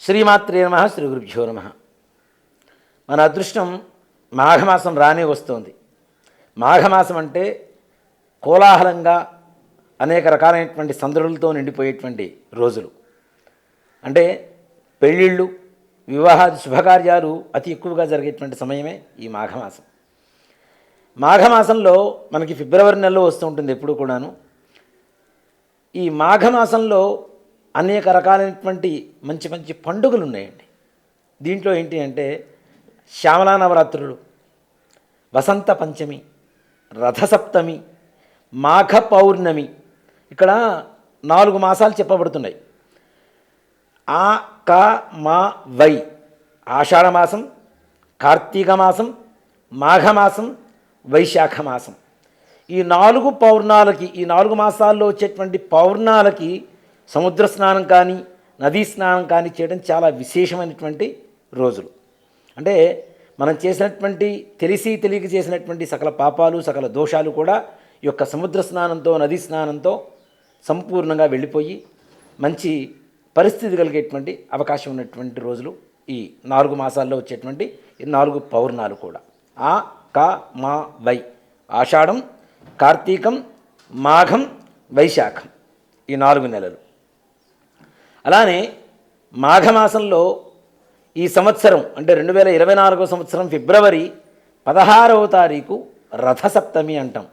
శ్రీమాత్రే నమ శ్రీ గురుభ్యో నమ. మన అదృష్టం మాఘమాసం రానే వస్తోంది. మాఘమాసం అంటే కోలాహలంగా అనేక రకాలైనటువంటి సందడులతో నిండిపోయేటువంటి రోజులు. అంటే పెళ్ళిళ్ళు వివాహాది శుభకార్యాలు అతి ఎక్కువగా జరిగేటువంటి సమయమే ఈ మాఘమాసం. మాఘమాసంలో మనకి ఫిబ్రవరి నెలలో వస్తూ ఉంటుంది ఎప్పుడు కూడాను. ఈ మాఘమాసంలో అనేక రకాలైనటువంటి మంచి మంచి పండుగలు ఉన్నాయండి దీంట్లో ఏంటి అంటే శ్యామలా నవరాత్రులు వసంత పంచమి రథసప్తమి మాఘ పౌర్ణమి ఇక్కడ నాలుగు మాసాలు చెప్పబడుతున్నాయి. ఆ క మా వై ఆషాఢమాసం కార్తీక మాసం మాఘమాసం వైశాఖ మాసం. ఈ నాలుగు పౌర్ణాలకి ఈ నాలుగు మాసాల్లో వచ్చేటువంటి పౌర్ణాలకి సముద్ర స్నానం కానీ నదీ స్నానం కానీ చేయడం చాలా విశేషమైనటువంటి రోజులు. అంటే మనం చేసినటువంటి తెలిసి తెలియక చేసినటువంటి సకల పాపాలు సకల దోషాలు కూడా ఈ యొక్క సముద్ర స్నానంతో నదీ స్నానంతో సంపూర్ణంగా వెళ్ళిపోయి మంచి పరిస్థితి కలిగేటువంటి అవకాశం ఉన్నటువంటి రోజులు ఈ నాలుగు మాసాల్లో వచ్చేటువంటి ఈ నాలుగు పౌర్ణాలు కూడా. ఆ క మా వై. ఆషాఢం కార్తీకం మాఘం వైశాఖం ఈ నాలుగు నెలలు. అలానే మాఘమాసంలో ఈ సంవత్సరం అంటే రెండు వేల ఇరవై నాలుగో సంవత్సరం ఫిబ్రవరి పదహారవ తారీఖు రథసప్తమి అంటాం.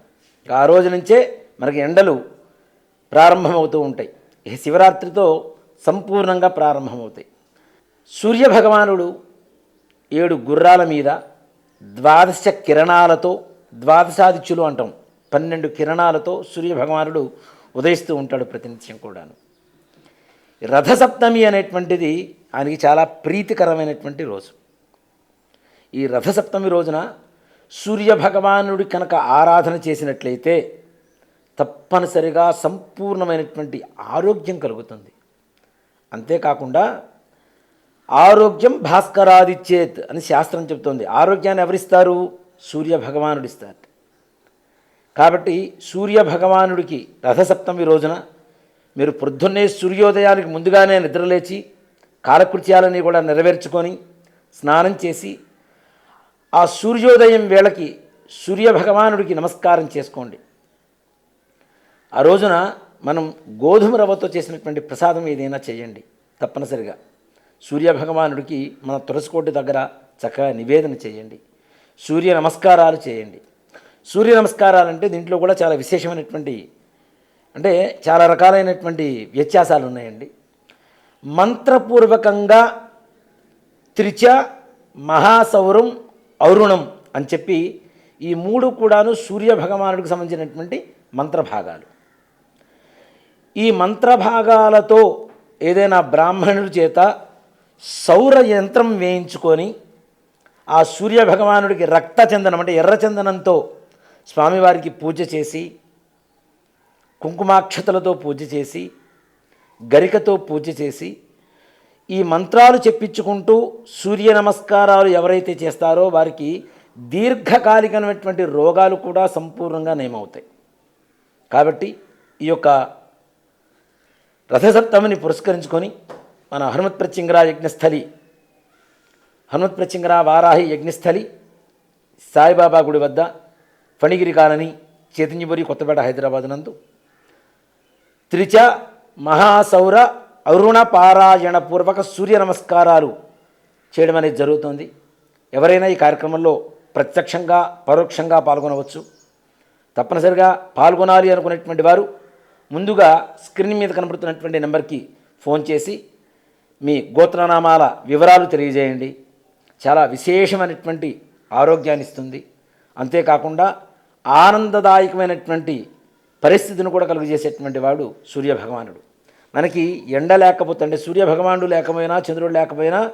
ఆ రోజు నుంచే మనకి ఎండలు ప్రారంభమవుతూ ఉంటాయి. ఈ శివరాత్రితో సంపూర్ణంగా ప్రారంభమవుతాయి. సూర్యభగవానుడు ఏడు గుర్రాల మీద ద్వాదశ కిరణాలతో ద్వాదశాదిత్యులు అంటాం పన్నెండు కిరణాలతో సూర్యభగవానుడు ఉదయిస్తూ ఉంటాడు ప్రతినిత్యం కూడాను. రథసప్తమి అనేటువంటిది ఆయనకి చాలా ప్రీతికరమైనటువంటి రోజు. ఈ రథసప్తమి రోజున సూర్యభగవానుడి కనుక ఆరాధన చేసినట్లయితే తప్పనిసరిగా సంపూర్ణమైనటువంటి ఆరోగ్యం కలుగుతుంది. అంతేకాకుండా ఆరోగ్యం భాస్కరాదిచ్చేత్ అని శాస్త్రం చెబుతోంది. ఆరోగ్యాన్ని ఎవరిస్తారు? సూర్య భగవానుడిస్తారు కాబట్టి సూర్య భగవానుడికి రథసప్తమి రోజున మీరు పొద్దున్నే సూర్యోదయానికి ముందుగానే నిద్రలేచి కాలకృత్యాలని కూడా నెరవేర్చుకొని స్నానం చేసి ఆ సూర్యోదయం వేళకి సూర్య భగవానుడికి నమస్కారం చేసుకోండి. ఆ రోజున మనం గోధుమ రవ్వతో చేసినటువంటి ప్రసాదం ఏదైనా చేయండి తప్పనిసరిగా. సూర్య భగవానుడికి మన తులసికోటి దగ్గర చక్కగా నివేదన చేయండి సూర్య నమస్కారాలు చేయండి. సూర్య నమస్కారాలు అంటే దీంట్లో కూడా చాలా విశేషమైనటువంటి అంటే చాలా రకాలైనటువంటి వ్యత్యాసాలు ఉన్నాయండి మంత్రపూర్వకంగా త్రిచ మహాసౌరం అరుణం అని చెప్పి ఈ మూడు కూడాను సూర్య భగవానుడికి సంబంధించినటువంటి మంత్రభాగాలు. ఈ మంత్రభాగాలతో ఏదైనా బ్రాహ్మణుడి చేత సౌర యంత్రం వేయించుకొని ఆ సూర్య భగవానుడికి రక్తచందనం అంటే ఎర్రచందనంతో స్వామివారికి పూజ చేసి కుంకుమాక్షతలతో పూజ చేసి గరికతో పూజ చేసి ఈ మంత్రాలు చెప్పించుకుంటూ సూర్య నమస్కారాలు ఎవరైతే చేస్తారో వారికి దీర్ఘకాలికమైనటువంటి రోగాలు కూడా సంపూర్ణంగా నయమవుతాయి. కాబట్టి ఈ యొక్క రథసప్తమిని పురస్కరించుకొని మన హనుమత్ ప్రత్యంగరా యజ్ఞస్థలి హనుమత్ ప్రత్యంగరా వారాహి యజ్ఞస్థలి సాయిబాబా గుడి వద్ద ఫణిగిరి కాలనీ చైతన్యపురి కొత్తపేట హైదరాబాద్ నందు త్రిచ మహాసౌర అరుణ పారాయణ పూర్వక సూర్య నమస్కారాలు చేయడం అనేది జరుగుతుంది. ఎవరైనా ఈ కార్యక్రమంలో ప్రత్యక్షంగా పరోక్షంగా పాల్గొనవచ్చు. తప్పనిసరిగా పాల్గొనాలి అనుకునేటువంటి వారు ముందుగా స్క్రీన్ మీద కనబడుతున్నటువంటి నెంబర్కి ఫోన్ చేసి మీ గోత్రనామాల వివరాలు తెలియజేయండి. చాలా విశేషమైనటువంటి ఆరోగ్యాన్ని ఇస్తుంది అంతేకాకుండా ఆనందదాయకమైనటువంటి పరిస్థితిని కూడా కలుగజేసేటువంటి వాడు సూర్యభగవానుడు. మనకి ఎండ లేకపోతే అంటే సూర్యభగవానుడు లేకపోయినా చంద్రుడు లేకపోయినా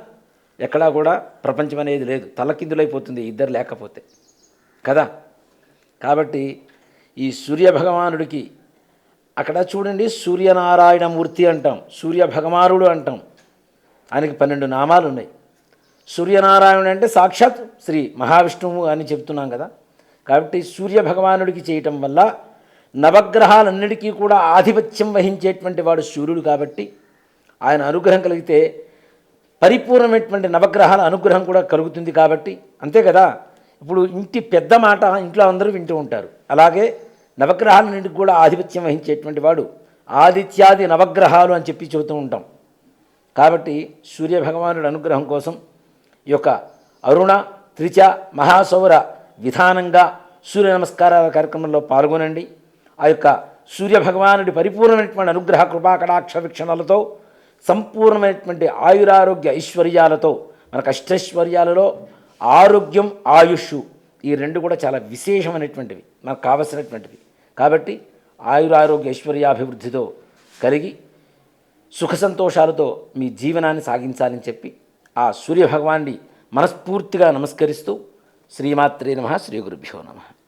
ఎక్కడా కూడా ప్రపంచం అనేది లేదు. తలకిందులైపోతుంది ఇద్దరు లేకపోతే. కదా? కాబట్టి ఈ సూర్యభగవానుడికి అక్కడ చూడండి సూర్యనారాయణ మూర్తి అంటాం సూర్య భగవానుడు అంటాం. ఆయనకి పన్నెండు నామాలు ఉన్నాయి సూర్యనారాయణుడు అంటే సాక్షాత్ శ్రీ మహావిష్ణువు అని చెప్తున్నాం కదా. కాబట్టి సూర్య భగవానుడికి చేయటం వల్ల నవగ్రహాలన్నిటికీ కూడా ఆధిపత్యం వహించేటువంటి వాడు సూర్యుడు కాబట్టి ఆయన అనుగ్రహం కలిగితే పరిపూర్ణమైనటువంటి నవగ్రహాల అనుగ్రహం కూడా కలుగుతుంది కాబట్టి అంతే కదా. ఇప్పుడు ఇంటి పెద్ద మాట ఇంట్లో అందరూ వింటూ ఉంటారు. అలాగే నవగ్రహాలన్నింటికి కూడా ఆధిపత్యం వహించేటువంటి వాడు ఆదిత్యాది నవగ్రహాలు అని చెప్పి చెబుతూ ఉంటాం. కాబట్టి సూర్యభగవానుడి అనుగ్రహం కోసం ఈ యొక్క అరుణ త్రిచ మహాసౌర విధానంగా సూర్య నమస్కారాల కార్యక్రమంలో పాల్గొనండి. ఆ యొక్క సూర్యభగవానుడి పరిపూర్ణమైనటువంటి అనుగ్రహ కృపాకటాక్ష వీక్షణలతో సంపూర్ణమైనటువంటి ఆయురారోగ్య ఐశ్వర్యాలతో మనకు అష్టైశ్వర్యాలలో ఆరోగ్యం ఆయుష్ ఈ రెండు కూడా చాలా విశేషమైనటువంటివి మనకు కావలసినటువంటివి. కాబట్టి ఆయురారోగ్య ఐశ్వర్యాభివృద్ధితో కలిగి సుఖ సంతోషాలతో మీ జీవనాన్ని సాగించాలని చెప్పి ఆ సూర్యభగవాన్ని మనస్ఫూర్తిగా నమస్కరిస్తూ శ్రీమాత్రే నమ శ్రీ గురుభ్యో నమ.